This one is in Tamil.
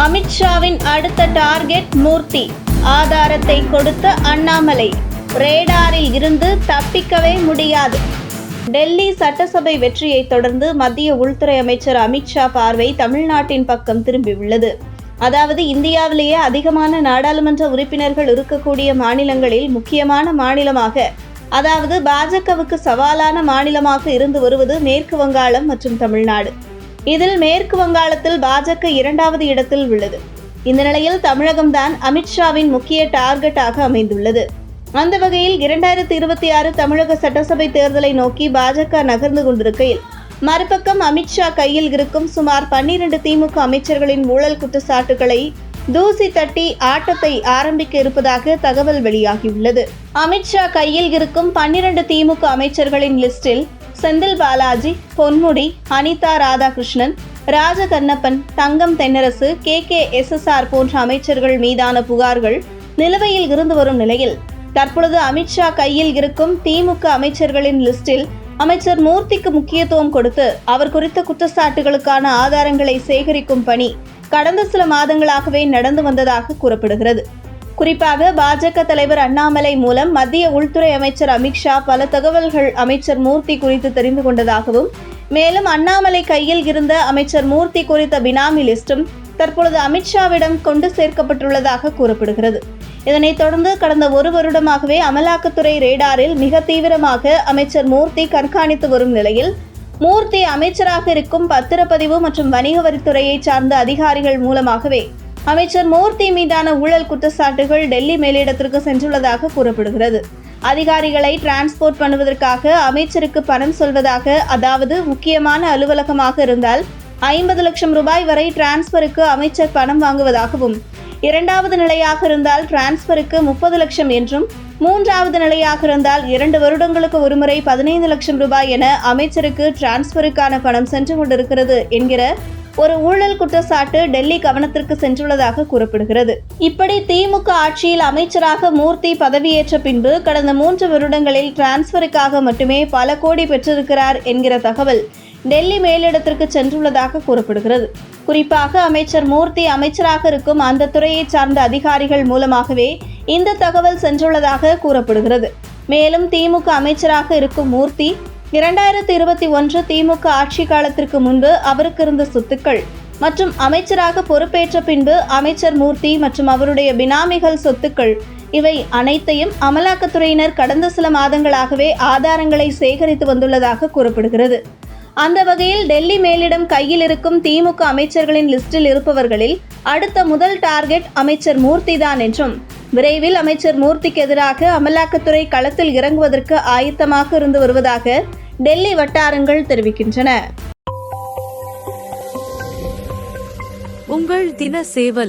அமித்ஷாவின் அடுத்த டார்கெட் மூர்த்தி. ஆதாரத்தை கொடுத்த அண்ணாமலை. ரேடாரில் இருந்து தப்பிக்கவே முடியாது. டெல்லி சட்டசபை வெற்றியை தொடர்ந்து மத்திய உள்துறை அமைச்சர் அமித்ஷா பார்வை தமிழ்நாட்டின் பக்கம் திரும்பியுள்ளது அதாவது இந்தியாவிலேயே அதிகமான நாடாளுமன்ற உறுப்பினர்கள் இருக்கக்கூடிய மாநிலங்களில் முக்கியமான மாநிலமாக அதாவது பாஜகவுக்கு சவாலான மாநிலமாக இருந்து வருவது மேற்கு வங்காளம் மற்றும் தமிழ்நாடு. இதில் மேற்கு வங்காளத்தில் பாஜக இரண்டாவது இடத்தில் உள்ளது. இந்த நிலையில் தமிழகம்தான் அமித்ஷாவின் முக்கிய டார்கெட்டாக அமைந்துள்ளது. அந்த வகையில் இரண்டாயிரத்தி இருபத்தி ஆறு தமிழக சட்டசபை தேர்தலை நோக்கி பாஜக நகர்ந்து கொண்டிருக்கையில் மறுபக்கம் அமித்ஷா கையில் இருக்கும் சுமார் பன்னிரண்டு திமுக அமைச்சர்களின் ஊழல் குற்றச்சாட்டுகளை தூசி தட்டி ஆட்டத்தை ஆரம்பிக்க இருப்பதாக தகவல் வெளியாகியுள்ளது. அமித்ஷா கையில் இருக்கும் பன்னிரண்டு திமுக அமைச்சர்களின் லிஸ்டில் Senthil Balaji Ponmudi Anitha Radhakrishnan Rajakannappan Thangam Thennarasu K. K. SSR போன்ற அமைச்சர்கள் மீதான புகார்கள் நிலுவையில் இருந்து வரும் நிலையில் தற்பொழுது அமித்ஷா கையில் இருக்கும் திமுக அமைச்சர்களின் லிஸ்டில் அமைச்சர் மூர்த்திக்கு முக்கியத்துவம் கொடுத்து அவர் குறித்த குற்றச்சாட்டுகளுக்கான ஆதாரங்களை சேகரிக்கும் பணி கடந்த சில மாதங்களாகவே நடந்து வந்ததாக கூறப்படுகிறது. குறிப்பாக பாஜக தலைவர் அண்ணாமலை மூலம் மத்திய உள்துறை அமைச்சர் அமித்ஷா பல தகவல்கள் அமைச்சர் மூர்த்தி குறித்து தெரிந்து கொண்டதாகவும் மேலும் அண்ணாமலை கையில் இருந்த அமைச்சர் மூர்த்தி குறித்த பினாமி லிஸ்டும் தற்பொழுது அமித்ஷாவிடம் கொண்டு சேர்க்கப்பட்டுள்ளதாக கூறப்படுகிறது. இதனைத் தொடர்ந்து கடந்த ஒரு வருடமாகவே அமலாக்கத்துறை ரேடாரில் மிக தீவிரமாக அமைச்சர் மூர்த்தி கண்காணித்து வரும் நிலையில் மூர்த்தி அமைச்சராக இருக்கும் பத்திரப்பதிவு மற்றும் வணிக வரித்துறையை சார்ந்த அதிகாரிகள் மூலமாகவே அமைச்சர் மூர்த்தி மீதான ஊழல் குற்றச்சாட்டுகள் டெல்லி மேலிடத்திற்கு சென்றுள்ளதாக கூறப்படுகிறது. அதிகாரிகளை டிரான்ஸ்போர்ட் பண்ணுவதற்காக அமைச்சருக்கு பணம் சொல்வதாக அதாவது முக்கியமான அலுவலகமாக இருந்தால் ஐம்பது லட்சம் ரூபாய் வரை டிரான்ஸ்பருக்கு அமைச்சர் பணம் வாங்குவதாகவும் இரண்டாவது நிலையாக இருந்தால் டிரான்ஸ்பருக்கு முப்பது லட்சம் என்றும் மூன்றாவது நிலையாக இருந்தால் இரண்டு வருடங்களுக்கு ஒருமுறை பதினைந்து லட்சம் ரூபாய் என அமைச்சருக்கு டிரான்ஸ்பருக்கான பணம் சென்று கொண்டிருக்கிறது என்கிற ஒரு ஊழல் குற்றச்சாட்டு டெல்லி கவனத்திற்கு சென்றுள்ளதாக கூறப்படுகிறது. இப்படி திமுக ஆட்சியில் அமைச்சராக மூர்த்தி பதவியேற்ற பின்பு கடந்த மூன்று வருடங்களில் டிரான்ஸ்பருக்காக மட்டுமே பல கோடி பெற்றிருக்கிறார் என்கிற தகவல் டெல்லி மேலிடத்திற்கு சென்றுள்ளதாக கூறப்படுகிறது. குறிப்பாக அமைச்சர் மூர்த்தி அமைச்சராக இருக்கும் அந்த துறையை சார்ந்த அதிகாரிகள் மூலமாகவே இந்த தகவல் சென்றுள்ளதாக கூறப்படுகிறது. மேலும் திமுக அமைச்சராக இருக்கும் மூர்த்தி இரண்டாயிரத்தி இருபத்தி ஒன்று திமுக ஆட்சி காலத்திற்கு முன்பு அவருக்கு இருந்த சொத்துக்கள் மற்றும் அமைச்சராக பொறுப்பேற்ற பின்பு அமைச்சர் மூர்த்தி மற்றும் அவருடைய பினாமிகள் சொத்துக்கள் இவை அனைத்தையும் அமலாக்கத்துறையினர் கடந்த சில மாதங்களாகவே ஆதாரங்களை சேகரித்து வந்துள்ளதாக கூறப்படுகிறது. அந்த வகையில் டெல்லி மேலிடம் கையில் இருக்கும் திமுக அமைச்சர்களின் லிஸ்டில் இருப்பவர்களில் அடுத்த முதல் டார்கெட் அமைச்சர் மூர்த்தி தான் என்றும் விரைவில் அமைச்சர் மூர்த்திக்கு எதிராக அமலாக்கத்துறை களத்தில் இறங்குவதற்கு ஆயத்தமாக இருந்து வருவதாக டெல்லி வட்டாரங்கள் தெரிவிக்கின்றன. உங்கள் தின சேவல்